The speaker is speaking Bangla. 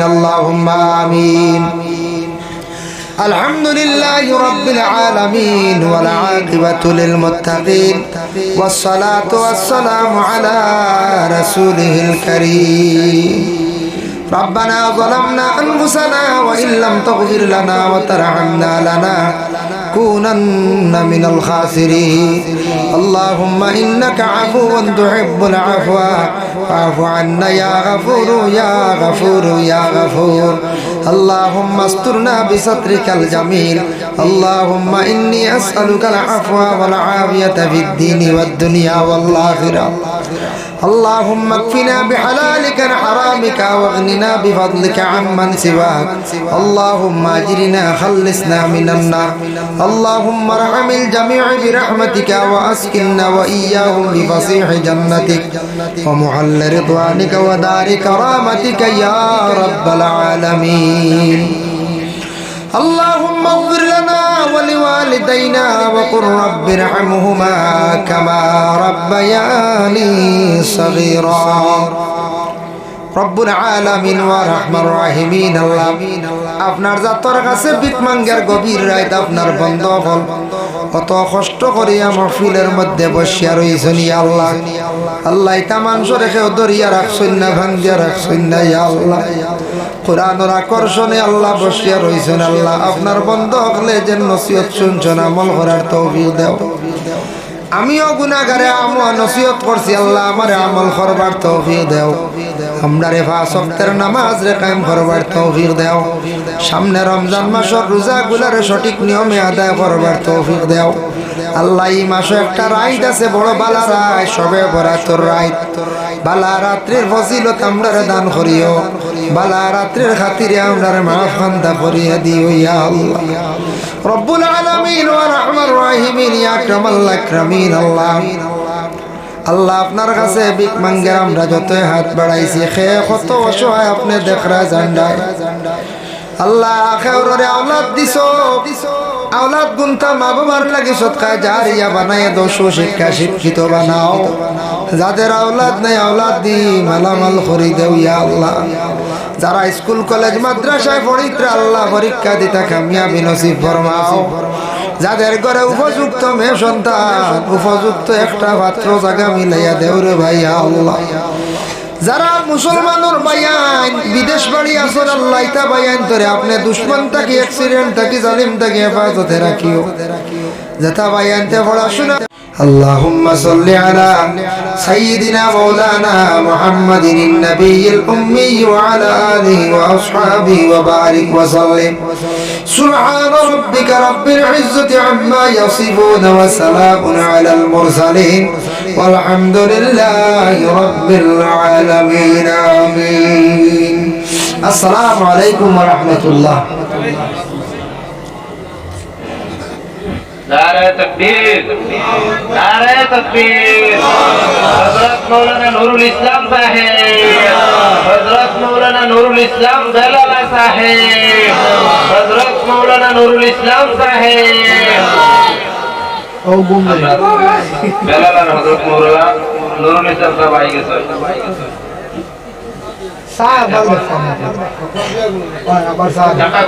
اللهم آمين الحمد لله رب العالمين والعاقبة للمتقين والصلاة والسلام على رسوله الكريم ربنا ظلمنا أنفسنا وإن لم تغفر لنا وترحمنا لنا كونن من الخاسرين. اللهم إنك عفو تحب العفو. فاعف عنا يا غفور يا غفور يا غفور. اللهم استرنا بسترك الجميل. اللهم إني أسألك العفو والعافية في الدين والدنيا والآخرة. اللهم اكفنا بحلالك عن حرامك وأغننا بفضلك عمن سواك. اللهم أجرنا خلصنا من النار. اللهم ارحم الجميع برحمتك وأسكننا وإياهم بفصيح جنتك. ومحل رضوانك ودار كرامتك يا رب العالمين. اللهم اغفر لنا ولوالدينا وقل رب ارحمهما كما ربياني صغيرا. রব্বুল আলামিন ওয়া রহমান রাহিমিন, আল্লাহ। আপনার জাতর কাছে বিকমাঙ্গের গভীর রাত আপনার বন্ধ হল কত কষ্ট করিয়া মহফিলের মধ্যে বসিয়া রইছেন ইয়া আল্লাহ। আল্লাহ দরিয়া রাখছেন না, ভাঙ্গিয়া রাখছেন না ইয়া আল্লাহ। কোরআনের আকর্ষণে আল্লাহ বসিয়া রইছেন আল্লাহ। আপনার বন্ধ হলে যে নসিহত শুনছেন, আমল করার তৌফিক দেও। আমিও গুনাগারে আমল নসিহত করছি, আল্লাহ আমারে আমল করবার তৌফিক দেও। আমরা রে ফাসক্তের নামাজ রে কায়েম করবার তৌফিক দেও। সামনে রমজান মাসের রোজা গুলারে সঠিক নিয়মে আদায় করবার তৌফিক দেও। আল্লাহ এই মাসে একটা রাইত আছে, বড় বালা রায়, সবে বরাতর রাইত বালা রাত্রির ফজিলত আমরা দান করিও। বালা রাত্রির খাতিরে আমরা মাফ খান্দা করিয়া দিও ইয়া আল্লাহ। রব্বুল আলামিন আওলাদ শিক্ষিত বানাও। যাদের আওলাদ নেই, আওলাদ দি, মালামাল করি ইয়া আল্লাহ। যারা স্কুল, কলেজ, মাদ্রাসায় পড়িত্রা, আল্লাহ পরীক্ষা দিতা কামিয়াবি নসিব ফরমাও। যাদের ঘরে উপযুক্ত মেয়ে সন্তান উপযুক্ত একটা পাত্র জায়গা মিলাইয়া দেউরে ভাই আল্লাহ যারা মুসলমানের বায়ান বিদেশ বাড়ি আসর আল্লাহ ইতা বায়ান ধরে আপনি দুশ্মন থাকি অ্যাক্সিডেন্ট থাকি জালিম থাকি হেফাজতে রাখিও যেটা বায়ানতে পড়াশোনা اللهم صل على سيدنا مولانا محمد النبي الأمي وعلى آله وأصحابه وبارك وسلم سبحان ربك رب العزة عما يصفون وسلام على المرسلين والحمد لله رب العالمين آمين السلام عليكم ورحمة الله نعرہ تکبیر نعرہ تکبیر حضرت مولانا نور الاسلام صاحب حضرت مولانا نور الاسلام دلالہ সাহেব হযরত মাওলানা নুরুল ইসলাম সাহেব ও বোম্বে বেলাল আর হযরত মাওলানা নুরুল ইসলাম সাহেব। আই গেছে ঢাকা